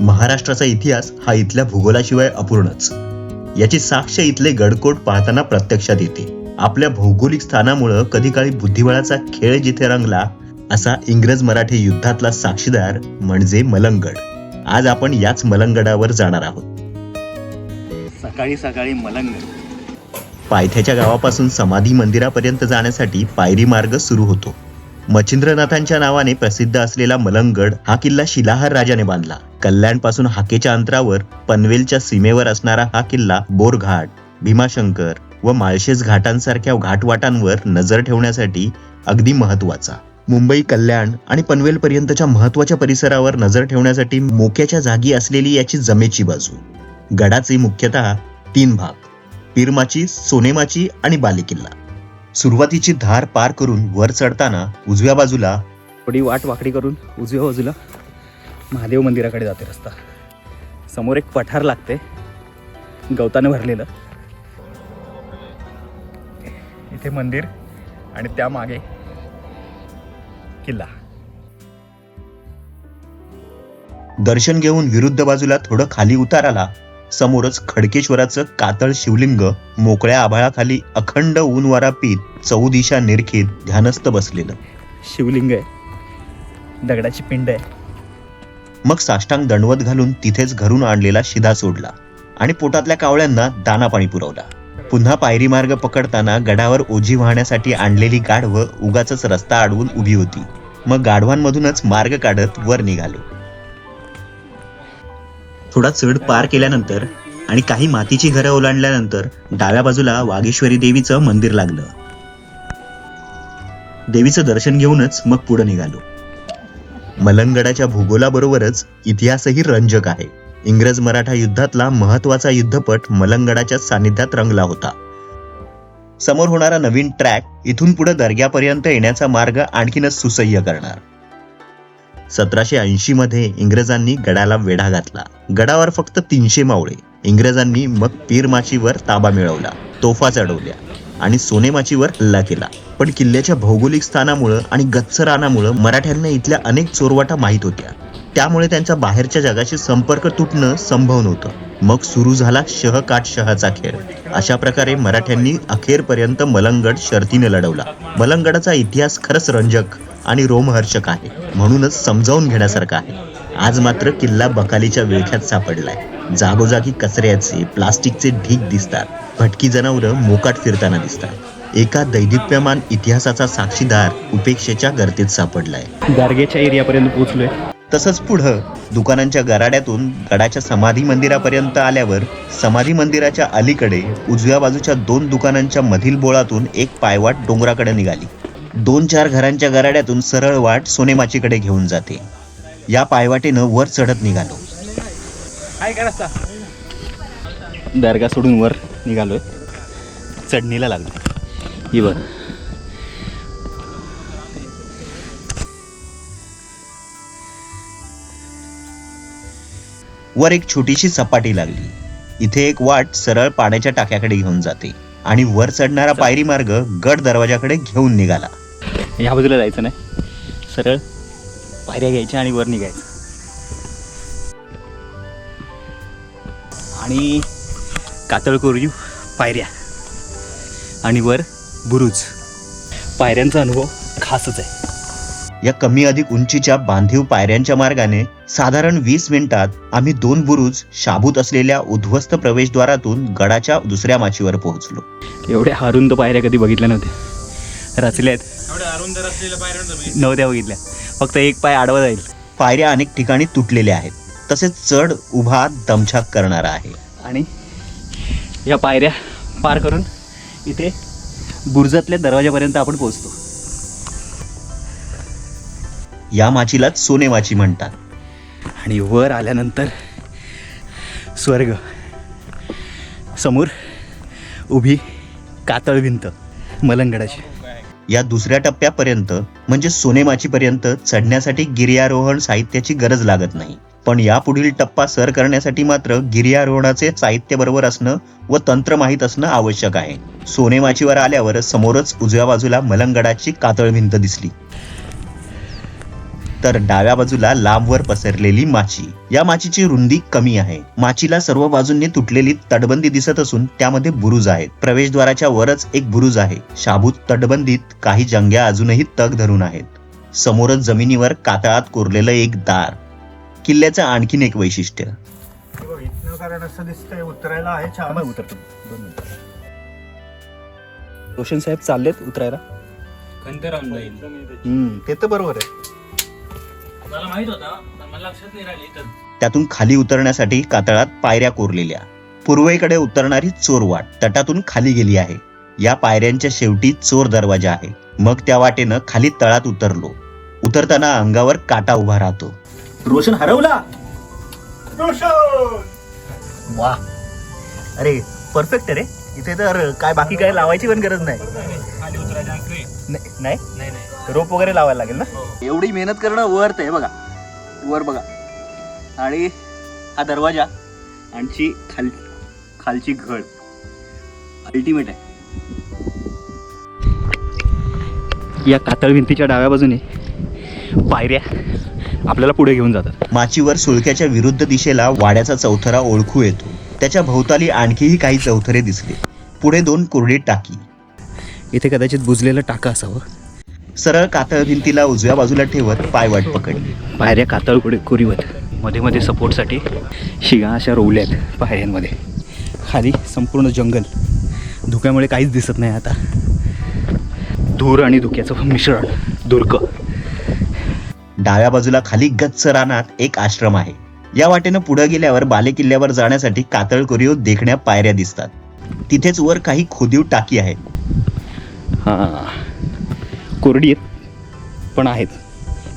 महाराष्ट्राचा इतिहास हा इथल्या भूगोलाशिवाय अपूर्णच. याची साक्ष इथले गडकोट पाहताना प्रत्यक्षात येते. आपल्या भौगोलिक स्थानामुळं कधी काळी बुद्धिबळाचा खेळ जिथे रंगला असा इंग्रज मराठी युद्धातला साक्षीदार म्हणजे मलंगड. आज आपण याच मलंगडावर जाणार आहोत. सकाळी सकाळी मलंग पायथ्याच्या गावापासून समाधी मंदिरापर्यंत जाण्यासाठी पायरी मार्ग सुरू होतो. मच्छिंद्रनाथांच्या नावाने प्रसिद्ध असलेला मलंगड हा किल्ला शिलाहार राजाने बांधला. कल्याणपासून हाकेच्या अंतरावर पनवेलच्या सीमेवर असणारा हा किल्ला बोरघाट भीमाशंकर व माळशेज घाटांसारख्या घाटवाटांवर नजर ठेवण्यासाठी अगदी महत्त्वाचा मुंबई कल्याण आणि पनवेलपर्यंतच्या महत्त्वाच्या परिसरावर नजर ठेवण्यासाठी मोक्याच्या जागी असलेली याची जमेची बाजू. गडाचे मुख्यतः तीन भाग पिरमाची सोनेमाची आणि बालेकिल्ला. सुरुवातीची धार पार करून वर चढताना उजव्या बाजूला थोडी वाट वाकडी करून उजव्या बाजूला महादेव मंदिराकडे जाते रस्ता. समोर एक पठार लागते. गवताने भरलेलं. इथे मंदिर आणि त्यामागे किल्ला. दर्शन घेऊन विरुद्ध बाजूला थोडं खाली उताराला समोरच खडकेश्वराचं कातळ शिवलिंग मोकळ्या आभाळाखाली अखंड ऊन वारा पीत चौदिशा निरखीत ध्यानस्थ बसलेलं. शिवलिंग आहे. दगडाची पिंड आहे. मग साष्टांग दंडवत घालून तिथेच घरून आणलेला शिधा सोडला आणि पोटातल्या कावळ्यांना दाना पाणी पुरवला. पुन्हा पायरी मार्ग पकडताना गडावर ओझी वाहण्यासाठी आणलेली गाढवं उगाच रस्ता अडवून उभी होती. मग गाढवांमधूनच मार्ग काढत वर निघालो. थोडा चढ पार केल्यानंतर आणि काही मातीची घरं ओलांडल्यानंतर डाव्या बाजूला वागेश्वरी देवीचं मंदिर लागलं. देवीचं दर्शन घेऊनच मग पुढे निघालो. मलंगडाच्या भूगोलाबरोबरच इतिहासही रंजक आहे. इंग्रज मराठा युद्धातला महत्त्वाचा युद्धपट मलंगडाच्या सानिध्यात रंगला होता. समोर होणारा नवीन ट्रॅक इथून पुढे दर्ग्यापर्यंत येण्याचा मार्ग आणखीनच सुसह्य करणार. सतराशे ऐंशी मध्ये इंग्रजांनी गडाला वेढा घातला. गडावर फक्त तीनशे मावळे. इंग्रजांनी मग पीरमाचीवर ताबा मिळवला. तोफा चढवल्या. आणि सोनेमाचीवर हल्ला केला. पण किल्ल्याच्या भौगोलिक स्थानामुळं आणि गच्च रानामुळं मराठ्यांना इथल्या अनेक चोरवाटा माहीत होत्या. त्यामुळे त्यांचा बाहेरच्या जगाशी संपर्क तुटणं संभव नव्हतं. मग सुरू झाला शह काट शहाचा खेळ. अशा प्रकारे मराठ्यांनी अखेरपर्यंत मलंगड शर्तीने लढवला. मलंगडाचा इतिहास खरंच रंजक आणि रोमहर्षक आहे. म्हणूनच समजावून घेण्यासारखा आहे. आज मात्र किल्ला बकालीच्या विळख्यात सापडलाय. जागोजागी कचऱ्याचे प्लास्टिकचे ढीग दिसतात. भटकी जनावरं मोकाट फिरताना दिसतात. एका दैदिप्यमान इतिहासाचा साक्षीदार उपेक्षेच्या गर्तेत सापडलाय. गारगेच्या एरियापर्यंत पोहोचलोय. तसंच पुढं दुकानांच्या गराड्यातून गडाच्या समाधी मंदिरापर्यंत आल्यावर समाधी मंदिराच्या अलीकडे उजव्या बाजूच्या दोन दुकानांच्या मधील बोळातून एक पायवाट डोंगराकडे निघाली. दोन चार घरांच्या गराड्यातून सरळ वाट सोनेमाचीकडे घेऊन जाते. या पायवाटेनं वर चढत निघालो. काय दर्गा सोडून वर. निघालोय. चढणीला लागलो ही बघ. वर एक छोटीशी सपाटी लागली. इथे एक वाट सरळ पाण्याच्या टाक्याकडे घेऊन जाते आणि वर चढणारा पायरी मार्ग गड दरवाजाकडे घेऊन निघाला. ह्या बाजूला जायचं नाही. सरळ पायऱ्या घ्यायच्या आणि वर निघायचं. आणि कातळ कोरजू पायऱ्या. आणि वर बुरुज. पायऱ्यांचा अनुभव खासच आहे. या कमी अधिक उंचीच्या बांधीव पायऱ्यांच्या मार्गाने साधारण वीस मिनिटात आम्ही दोन बुरुज शाबूत असलेल्या उद्ध्वस्त प्रवेशद्वारातून गडाच्या दुसऱ्या माचीवर पोहोचलो. एवढ्या अरुंद पायऱ्या कधी बघितल्या नव्हत्या. रचल्या आहेत. नव्हत्या बघितल्या. फक्त एक पाय आडवा जाईल. पायऱ्या अनेक ठिकाणी तुटलेल्या आहेत. तसेच चढ उभा दमछाक करणारा आहे. आणि या पायऱ्या पार करून इथे बुर्जातल्या दरवाजापर्यंत आपण पोहोचतो. या माचीलाच सोने माची म्हणतात. आणि वर आल्यानंतर स्वर्ग. समोर उभी कातळ भिंत मलंगडाची. या दुसऱ्या टप्प्यापर्यंत म्हणजे सोनेमाचीपर्यंत चढण्यासाठी गिर्यारोहण साहित्याची गरज लागत नाही. पण यापुढील टप्पा सर करण्यासाठी मात्र गिर्यारोहणाचे साहित्य बरोबर असणं व तंत्र माहीत असणं आवश्यक आहे. सोनेमाचीवर आल्यावर समोरच उजव्या बाजूला मलंगडाची कातळ भिंत दिसली. तर डाव्या बाजूला लांबवर पसरलेली माची. या माचीची रुंदी कमी आहे. माचीला सर्व बाजूंनी तुटलेली तटबंदी दिसत असून त्यामध्ये बुरुज आहेत. प्रवेशद्वाराच्या वरच एक बुरुज आहे. शाबूत तटबंदीत काही जंग्या अजूनही तग धरून आहेत. समोरच जमिनीवर कातळात कोरलेलं एक दार. किल्ल्याचं आणखीन एक वैशिष्ट्य. इथनं कारण असं दिसतंय उतरायला आहे छान थांबा, उतरतो दोन मिनिटं. रोशन साहेब चाललेत उतरायला? जाईल ते तर बरोबर आहे. मला माहीत होता पण मला लक्षात नाही राहिले तर त्यातून खाली उतरण्यासाठी कातळात पायऱ्या कोरलेल्या. पूर्वेकडे उतरणारी चोर वाट तटातून खाली गेली आहे. या पायऱ्यांच्या शेवटी चोर दरवाजा आहे. मग त्या वाटेनं खाली तळात उतरलो. उतरताना अंगावर काटा उभा राहतो. रोशन हरवला. वा. अरे परफेक्ट रे. इथे तर काय बाकी काय लावायची पण गरज नाही. नाही नाही? नाही नाही. रोप वगैरे लावायला लागेल ना? हो. एवढी मेहनत करणं वर्थ आहे बघा. वर बघा. आणि हा दरवाजा आणि खाल खालची घड अल्टिमेट आहे. या कातळ भिंतीच्या डाव्या बाजूने पायऱ्या. आपल्याला पुढे घेऊन जातात. माचीवर सुळक्याच्या विरुद्ध दिशेला वाड्याचा चौथरा ओळखू येतो. त्याच्या भोवताली आणखीही काही चौथरे दिसले. पुढे दोन कोरडी टाकी. इथे कदाचित बुजलेलं टाका असावं. सरळ कातळ भिंतीला उजव्या बाजूला ठेवत पायवाट पकडली. पायऱ्या कातळ कुठे कुरीवत. मध्ये मध्ये सपोर्टसाठी शिगा अशा रोवल्या आहेत पायऱ्यांमध्ये. खाली संपूर्ण जंगल. धुक्यामुळे काहीच दिसत नाही आता. धूर आणि धुक्याचं मिश्रण. दुर्ग. डाव्या बाजूला खाली गच्च रानात एक आश्रम आहे. या वाटेनं पुढे गेल्यावर बालेकिल्ल्यावर जाण्यासाठी कातळ कोरीव देखण्या पायऱ्या दिसतात. तिथेच वर काही खोदीव टाकी आहेत. हां. कोरडी आहेत पण आहेत.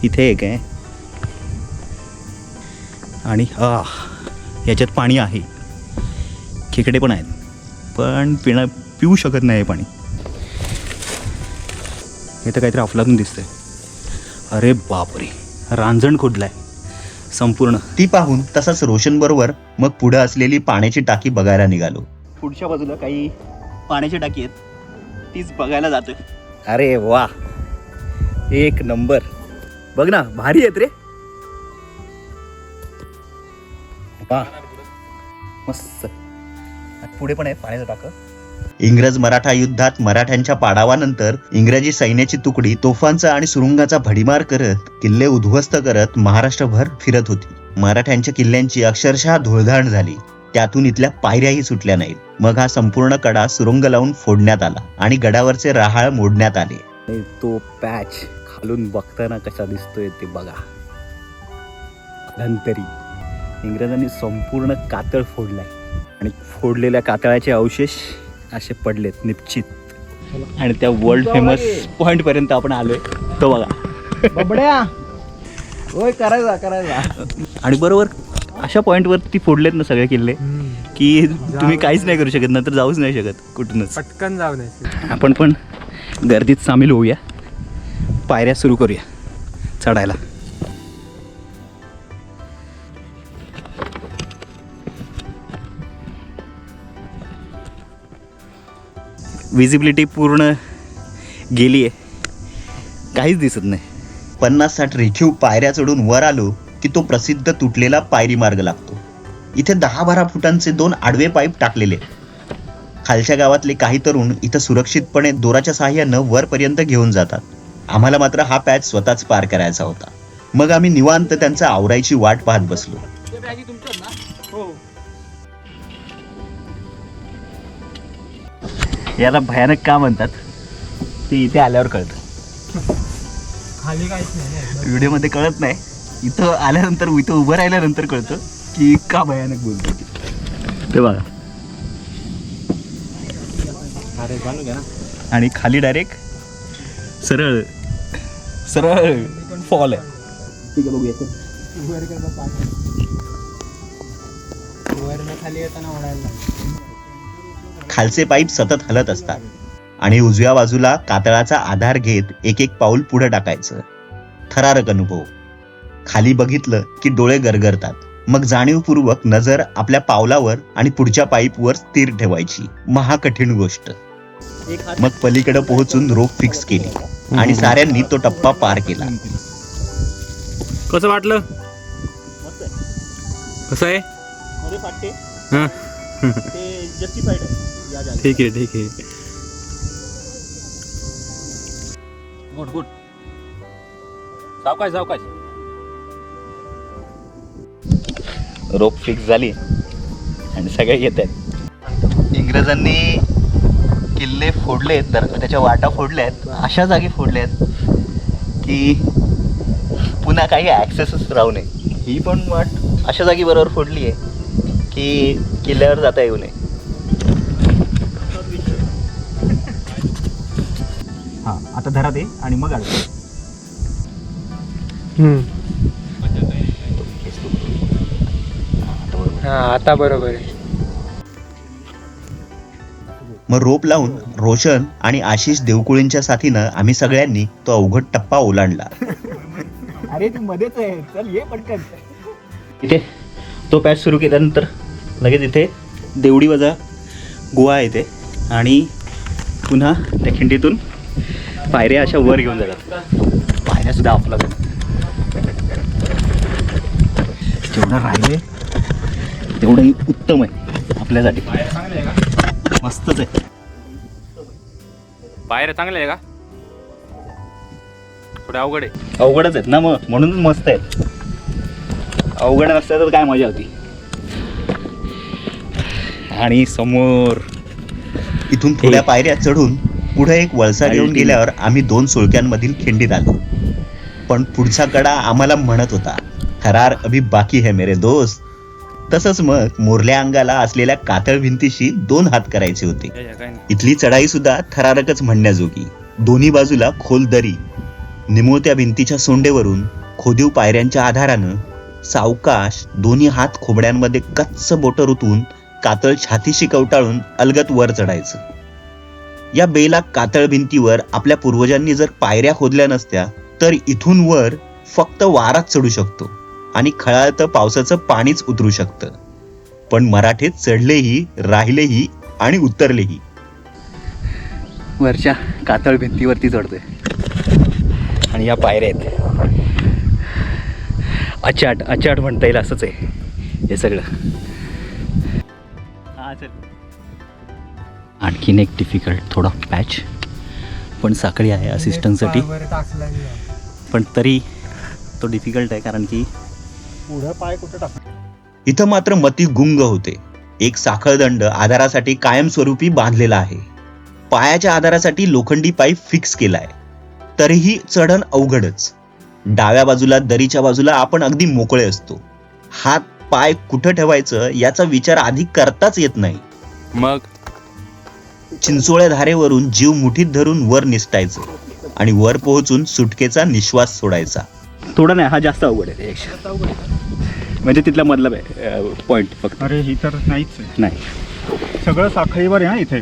इथे एक आहे. आणि हा याच्यात पाणी आहे. खेकडे पण आहेत. पण पिणं पिऊ शकत नाही हे पाणी. इथं काहीतरी अफलातून दिसतंय. अरे बापरे. रांजण खोदलाय. संपूर्ण. ती पाहून तसाच रोशन बरोबर मग पुढे असलेली पाण्याची टाकी बघायला निघालो. पुढच्या बाजूला काही पाण्याची टाकी आहेत. तीच बघायला जातोय. अरे वा. एक नंबर. बघ ना भारी आहेत रे. वा. मस्त. पुढे पण आहे पाण्याचं टाकं. इंग्रज मराठा युद्धात मराठ्यांच्या पाडावानंतर इंग्रजी सैन्याची तुकडी तोफांचा आणि सुरुंगाचा भडीमार करत किल्ले उद्ध्वस्त करत महाराष्ट्रभर फिरत होती. मराठ्यांच्या किल्ल्यांची अक्षरशः धुळधाण झाली. त्यातून इथल्या पायऱ्याही सुटल्या नाहीत. मग हा संपूर्ण कडा सुरुंग लावून फोडण्यात आला आणि गडावरचे राहाळ मोडण्यात आले. तो पॅच खालून बघताना कसा दिसतोय ते बघा. धनतरी इंग्रजांनी संपूर्ण कातळ फोडलाय. आणि फोडलेल्या कातळाचे अवशेष असे पडलेत निश्चित आणि त्या वर्ल्ड फेमस पॉइंट पर्यंत आपण आलोय. तो बघा. बबड्या. होय करायचा करायचा. आणि बरोबर अशा पॉइंटवर ती फोडलेत ना सगळे किल्ले की तुम्ही काहीच नाही करू शकत नंतर जाऊच नाही शकत कुठूनच. पटकन जाऊ नये आपण पण गर्दीत सामील होऊया. पायऱ्या सुरू करूया. चढायला. विजिबिलिटी पूर्ण गेली आहे काहीच दिसत नाही. पन्नास साठ रेखीव पायऱ्या चढून वर आलो की तो प्रसिद्ध तुटलेला पायरी मार्ग लागतो. इथे दहा बारा फुटांचे दोन आडवे पाईप टाकलेले. खालच्या गावातले काही तरुण इथं सुरक्षितपणे दोराच्या सहाय्यानं वरपर्यंत घेऊन जातात. आम्हाला मात्र हा पॅच स्वतःच पार करायचा होता. मग आम्ही निवांत त्यांचा आवरायची वाट पाहत बसलो. याला भयानक का म्हणतात? ते इथे आल्यावर कळतं. खाली काहीच नाही व्हिडिओमध्ये कळत नाही. इथं आल्यानंतर इथं उभं राहिल्यानंतर कळतं की का भयानक बोलतो ते. बघा. आणि खाली डायरेक्ट सरळ सरळ फॉल आहे. ठीक बघूया खाली येताना लागलं. खालचे पाईप सतत हलत असतात आणि उजव्या बाजूला कातळाचा आधार घेत एक एक पाऊल पुढे टाकायचं. थरारक अनुभव. खाली बघितलं की डोळे गरगरतात. मग जाणीवपूर्वक नजर आपल्या पावलावर आणि पुढच्या पाईपवर स्थिर ठेवायची. महाकठीण गोष्ट. मग पलीकडे पोहोचून रोप फिक्स केली आणि साऱ्यांनी तो टप्पा पार केला. कसं वाटलं? कसं आहे? हां. ठीक आहे ठीक आहे. Good good. सावकाश सावकाश. रोप फिक्स झाली आणि सगळे येत आहेत. इंग्रजांनी किल्ले फोडलेत तर त्याच्या वाटा फोडल्यात अशा जागी फोडल्यात की पुन्हा काही ॲक्सेसच राहू नये. ही पण वाट अशा जागी बरोबर फोडली आहे की किल्ल्यावर जाता येऊ नये. हां आता धरा ते आणि मग आलो. हा आता बरोबर आहे. मग रोप लावून रोशन आणि आशिष देवकुळींच्या साथीनं आम्ही सगळ्यांनी तो अवघड टप्पा ओलांडला. अरे तू मध्येच आहे. चल ये पटकन. इथे. तो पॅच सुरू केल्यानंतर लगेच इथे देवडी वजा गुहा येते. आणि पुन्हा त्या खिंडीतून पायऱ्या अशा वर घेऊन जातात. पायऱ्या सुद्धा आपला. जेवढं राहिले तेवढंही उत्तम आहे आपल्यासाठी. मस्तच आहे. बाहेर चांगले आहे का? थोडे अवघड आहे. अवघडच आहेत ना मग. म्हणून मस्त आहेत अवघड नसतं तर काय मजा होती. आणि समोर इथून थोड्या. पायऱ्या चढून पुढे एक वळसा घेऊन. गेल्यावर आम्ही दोन सुळक्यांमधील खिंडीत आलो पण पुढचा कडा आम्हाला म्हणत होता थरार अभी बाकी है मेरे दोस्त. तसंच मग मोरल्या अंगाला असलेल्या कातळ भिंतीशी दोन हात करायचे होते. इथली चढाई सुद्धा थरारकच म्हणण्याजोगी. दोन्ही बाजूला खोल दरी. निमुळत्या भिंतीच्या सोंडेवरून खोदीव पायऱ्यांच्या आधारानं सावकाश दोन्ही हात खोबड्यांमध्ये कच्च बोट रुतून कातळ छातीशी कवटाळून अलगत वर चढायचं. या बेला कातळ भिंतीवर आपल्या पूर्वजांनी जर पायऱ्या खोदल्या नसत्या तर इथून वर फक्त वाराच चढू शकतो आणि खळाळतं पावसाचं पाणीच उतरू शकतं. पण मराठीत चढलेही राहिलेही आणि उतरलेही. वरच्या कातळ भिंतीवरती चढतोय. आणि या पायऱ्या आहेत. अचाट अचाट म्हणता येईल असंच आहे हे सगळं. आणखीन एक डिफिकल्ट थोडा पॅच पण साखळी आहे असिस्टंटसाठी पण तरी तो डिफिकल्ट आहे कारण की पुढं पाय कुठं टाक? इथं मात्र मती गुंग होते. एक साखळदंड आधारासाठी कायमस्वरूपी बांधलेला आहे. पायाच्या आधारासाठी लोखंडी पाईप फिक्स केलाय. तरीही चढण अवघडच. डाव्या बाजूला दरीच्या बाजूला आपण अगदी मोकळे असतो. हात पाय कुठं ठेवायचं याचा विचार आधी करताच येत नाही. मग? चिंचोळ्या धारेवरून जीव मुठीत धरून वर निसटायचं आणि वर पोहोचून सुटकेचा निश्वास सोडायचा. थोडा नाही हा जास्त अवघड आहे म्हणजे तिथला मतलब आहे पॉईंट फक्त. अरे ही तर नाहीच आहे. नाही. सगळं साखळीवर आहे हा इथे?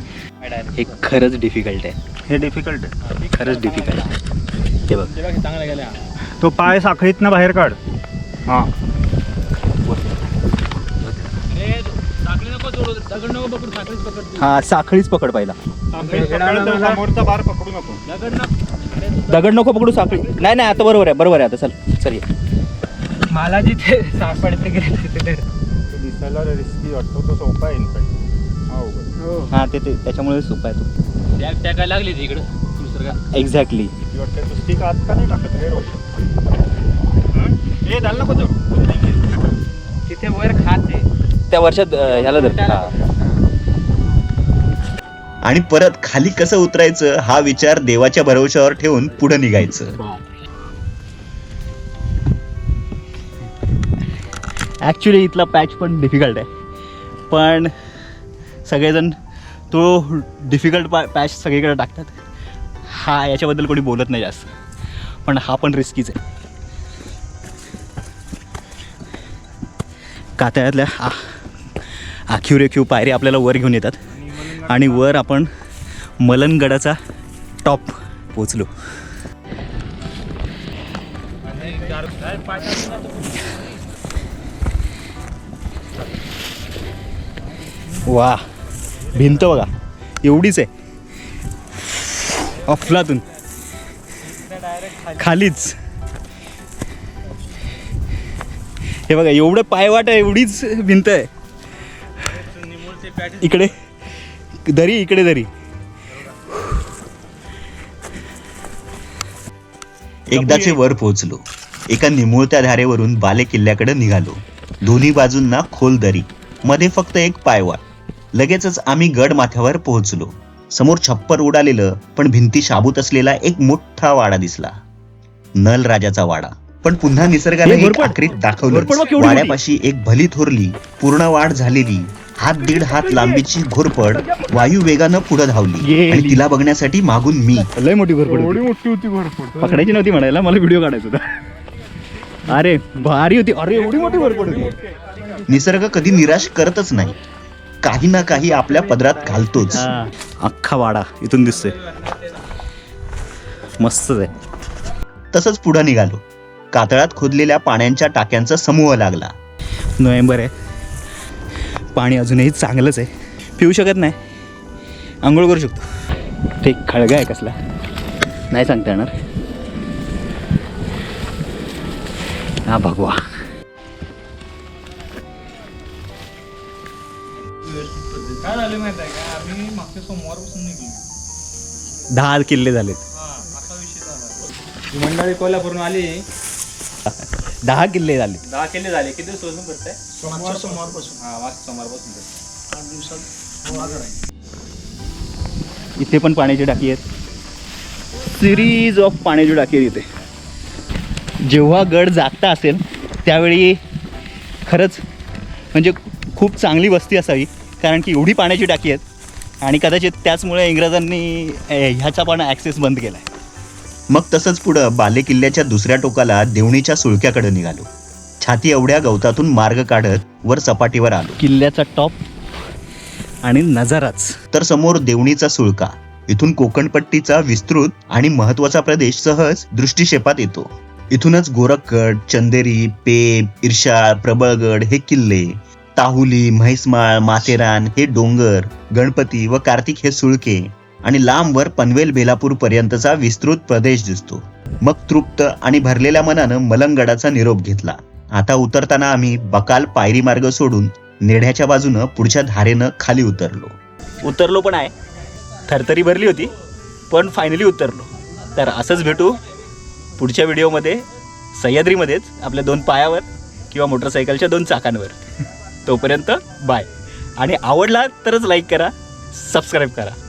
हे खरंच डिफिकल्ट आहे. हे डिफिकल्ट आहे. खरंच डिफिकल्ट आहे. हे बघ. तो पाय साखळीतनं बाहेर काढ. हा. हा साखळीच पकड पाहिला. समोरचा बार पकडू नको. दगड नको पकडू साखळी. नाही नाही आता बरोबर आहे बरोबर आहे आता चल चल ये. मला जिथे सापडते गेले तिथे दिसायला रिस्की वाटतो तो सोपा आहे इनफॅक्ट हा हा. ते ते त्याच्यामुळे सोपा आहे तो. लागली तिकडं निसर्गात एक्झॅक्टली ती वाटते तू स्टिक आत का नाही टाकत? रोज. हे? झालं नको जाऊ तिथे वर खात त्या वर्षात ह्याला धर हा. आणि परत खाली कसं उतरायचं हा विचार देवाच्या भरवशावर ठेवून पुढे निघायचं. ॲक्च्युली इथला पॅच पण डिफिकल्ट आहे. पण सगळेजण तो डिफिकल्ट पा पॅच सगळीकडे टाकतात. हा याच्याबद्दल कोणी बोलत नाही जास्त. पण हा पण रिस्कीच आहे. कातळ्यातल्या आ आखीव रेखीव पायरी आपल्याला वर घेऊन येतात. आणि वर आपण मलनगडाचा टॉप पोचलो वा भिंत बघा एवढीच आहे. अफलातून. खालीच. हे बघा एवढं पायवाट आहे एवढीच भिंत आहे. इकडे. दरी इकडे दरी. एकदाचे वर पोहोचलो. एका निमुळत्या धारेवरून बाले किल्ल्याकडे निघालो. दोन्ही बाजूंना खोल दरी मध्ये फक्त एक पायवाट. लगेचच आम्ही गड माथ्यावर पोहोचलो. समोर छप्पर उडालेलं पण भिंती शाबूत असलेला एक मोठा वाडा दिसला. नल राजाचा वाडा. पण पुन्हा निसर्गाने एक. आकृत दाखवलं. वाड्यापाशी एक भली थोरली पूर्ण वाढ झालेली हात दीड हात लांबीची घोरपड वायू वेगानं पुढे धावली. आणि तिला बघण्यासाठी मागून मी. लय मोठी एवढी मोठी होती भरपूर पकडायची नव्हती म्हणायला मला व्हिडिओ काढायचा होता. अरे भारी होती. अरे एवढी मोठी भरपूर होती. निसर्ग कधी निराश करतच नाही. काही ना काही आपल्या पदरात घालतोच. अख्खा वाडा इथून दिसतोय. मस्तच आहे. तसंच पुढे निघालो. कातळात खोदलेल्या पाण्याच्या टाक्यांचा समूह लागला. नोव्हेंबर आहे. पाणी अजूनही चांगलंच आहे. पिऊ शकत नाही. आंघोळ करू शकतो. ते खळगा आहे कसला? नाही सांगता येणार. हा भगवा. काय झालं माहिती आहे का आम्ही मागच्या सोमवारपासून निघलो दहा किल्ले झालेत. असा विषय झाला मंडळी कोल्हापूरून आली. दहा किल्ले झाले दहा केले झाले. किती दिवस करताय सोमवार सोमवारपासून हा मागच्या सोमवारपासून करताय. आठ दिवसात वाघ आहे. इथे पण पाण्याची टाकी आहेत. सिरीज ऑफ पाण्याची टाकी आहे इथे. जेव्हा गड जागता असेल त्यावेळी खरंच म्हणजे खूप चांगली वस्ती असावी कारण की एवढी पाण्याची टाकी आहेत. आणि कदाचित त्याचमुळे इंग्रजांनी ए, ह्याचा पण ॲक्सेस बंद केला आहे मग तसंच पुढं बाले किल्ल्याच्या दुसऱ्या टोकाला देवणीच्या सुळक्याकडे निघालो. छाती एवढ्या गवतातून मार्ग काढत वर सपाटीवर आलो. किल्ल्याचा टॉप आणि नजाराच. तर समोर देवणीचा सुळका. इथून कोकणपट्टीचा विस्तृत आणि महत्त्वाचा प्रदेश सहज दृष्टिक्षेपात येतो. इथूनच गोरखगड चंदेरी पेब इर्षाळ प्रबळगड हे किल्ले ताहुली म्हैसमाळ माथेरान हे डोंगर गणपती व कार्तिक हे सुळके आणि लांबवर पनवेल बेलापूर पर्यंतचा विस्तृत प्रदेश दिसतो. मग तृप्त आणि भरलेल्या मनानं मलंगडाचा निरोप घेतला. आता उतरताना आम्ही बकाल पायरी मार्ग सोडून नेढ्याच्या बाजूनं पुढच्या धारेनं खाली उतरलो. उतरलो पण आहे. थरथरी भरली होती पण फायनली उतरलो. तर असंच भेटू पुढच्या व्हिडिओमध्ये सह्याद्रीमध्येच आपल्या दोन पायावर किंवा मोटरसायकलच्या दोन चाकांवर. तोपर्यंत बाय आणि आवडला तरच लाईक करा सबस्क्राईब करा.